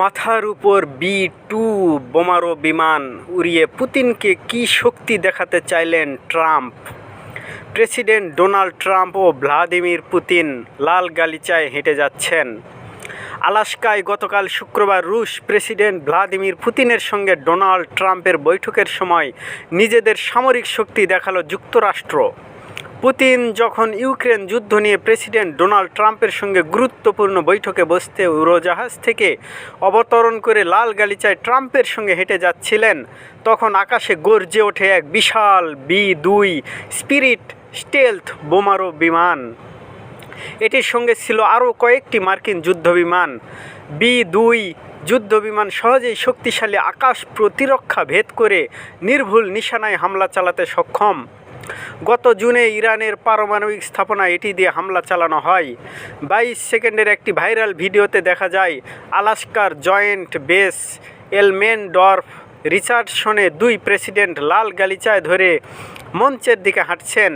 মাথার উপর B two বোমারো বিমান উড়িয়ে পুতিনকে কী শক্তি দেখাতে চাইলেন ট্রাম্প? প্রেসিডেন্ট ডোনাল্ড ট্রাম্প ও ভ্লাদিমির পুতিন লাল গালিচায় হেঁটে যাচ্ছেন। আলাস্কায় গতকাল শুক্রবার রুশ প্রেসিডেন্ট ভ্লাদিমির পুতিনের সঙ্গে ডোনাল্ড ট্রাম্পের বৈঠকের সময় নিজেদের সামরিক শক্তি দেখাল যুক্তরাষ্ট্র। পুতিন যখন ইউক্রেন যুদ্ধ নিয়ে প্রেসিডেন্ট ডোনাল্ড ট্রাম্পের সঙ্গে গুরুত্বপূর্ণ বৈঠকে বসতে উড়োজাহাজ থেকে অবতরণ করে লাল গালিচায় ট্রাম্পের সঙ্গে হেঁটে যাচ্ছিলেন, তখন আকাশে গর্জে ওঠে এক বিশাল বি দুই স্পিরিট স্টেলথ বোমারো বিমান। এটির সঙ্গে ছিল আরও কয়েকটি মার্কিন যুদ্ধবিমান বি দুই যুদ্ধবিমান সহজেই শক্তিশালী আকাশ প্রতিরক্ষা ভেদ করে নির্ভুল নিশানায় হামলা চালাতে সক্ষম। গত জুনে ইরানের পারমাণবিক স্থাপনা এটি দিয়ে হামলা চালানো হয়। বাইশ সেকেন্ডের একটি ভাইরাল ভিডিওতে দেখা যায়, আলাস্কার জয়েন্ট বেস এলমেনডর্ফ রিচার্ডসনে দুই প্রেসিডেন্ট লাল গালিচায় ধরে মঞ্চের দিকে হাঁটছেন।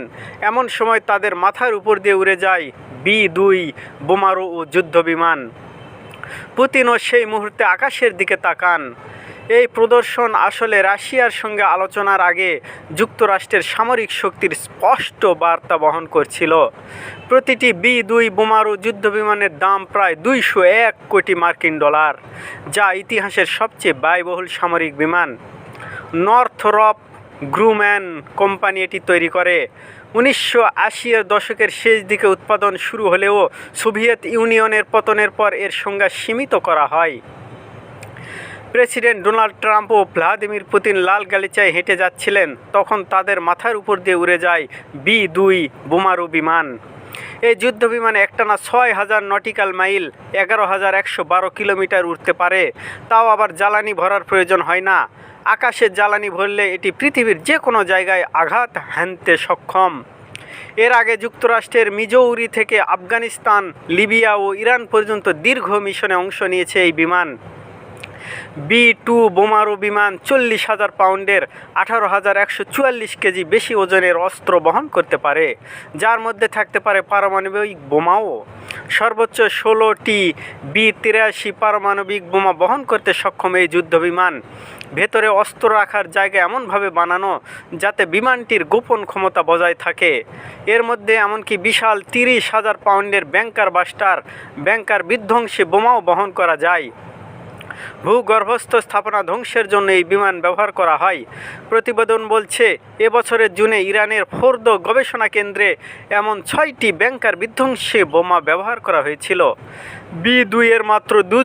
এমন সময় তাদের মাথার উপর দিয়ে উড়ে যায় বি দুই বোমারু ও যুদ্ধবিমান। পুতিনও সেই মুহূর্তে আকাশের দিকে তাকান। এই প্রদর্শন আসলে রাশিয়ার সঙ্গে আলোচনার আগে যুক্তরাষ্ট্রের সামরিক শক্তির স্পষ্ট বার্তা বহন করছিল। প্রতিটি বি দুই বোমারু যুদ্ধবিমানের দাম প্রায় দুইশো এক কোটি মার্কিন ডলার, যা ইতিহাসের সবচেয়ে ব্যয়বহুল সামরিক বিমান। নর্থরপ গ্রুম্যান কোম্পানি এটি তৈরি করে। উনিশশো আশির দশকের শেষ দিকে উৎপাদন শুরু হলেও সোভিয়েত ইউনিয়নের পতনের পর এর সংজ্ঞা সীমিত করা হয়। প্রেসিডেন্ট ডোনাল্ড ট্রাম্প ও ভ্লাদিমির পুতিন লাল গালিচায় হেঁটে যাচ্ছিলেন, তখন তাদের মাথার উপর দিয়ে উড়ে যায় বি দুই বোমারু বিমান। এই যুদ্ধ বিমান একটানা ছয় হাজার নটিক্যাল মাইল, এগারো হাজার একশো বারো কিলোমিটার উঠতে পারে। তাও আবার জ্বালানি ভরার প্রয়োজন হয় না। আকাশের জ্বালানি ভরলে এটি পৃথিবীর যে কোনো জায়গায় আঘাত হানতে সক্ষম। এর আগে যুক্তরাষ্ট্রের মিজৌরি থেকে আফগানিস্তান, লিবিয়া ও ইরান পর্যন্ত দীর্ঘ মিশনে অংশ নিয়েছে এই বিমান। বি টু বোমারু বিমান চল্লিশ হাজার পাউন্ডের আঠারো হাজার একশো চুয়াল্লিশ কেজি বেশি ওজনের অস্ত্র বহন করতে পারে, যার মধ্যে থাকতে পারে পারমাণবিক বোমাও। সর্বোচ্চ ষোলোটি বি তিরাশি পারমাণবিক বোমা বহন করতে সক্ষম এই যুদ্ধ বিমান। ভেতরে অস্ত্র রাখার জায়গা এমনভাবে বানানো যাতে বিমানটির গোপন ক্ষমতা বজায় থাকে। এর মধ্যে এমনকি বিশাল তিরিশ হাজার পাউন্ডের ব্যাংকার বাস্টার, ব্যাংকার বিধ্বংসী বোমাও বহন করা যায়। ভূগর্ভস্থ স্থাপনা ধ্বংসের জন্য এই বিমান ব্যবহার করা হয়। প্রতিবেদন বলছে, এবছরের জুনে ইরানের ফোর্দ গবেষণা কেন্দ্রে এমন ছয়টি ব্যাংকার বিধ্বংসী বোমা ব্যবহার করা হয়েছিল। বি দুইয়ের মাত্র দু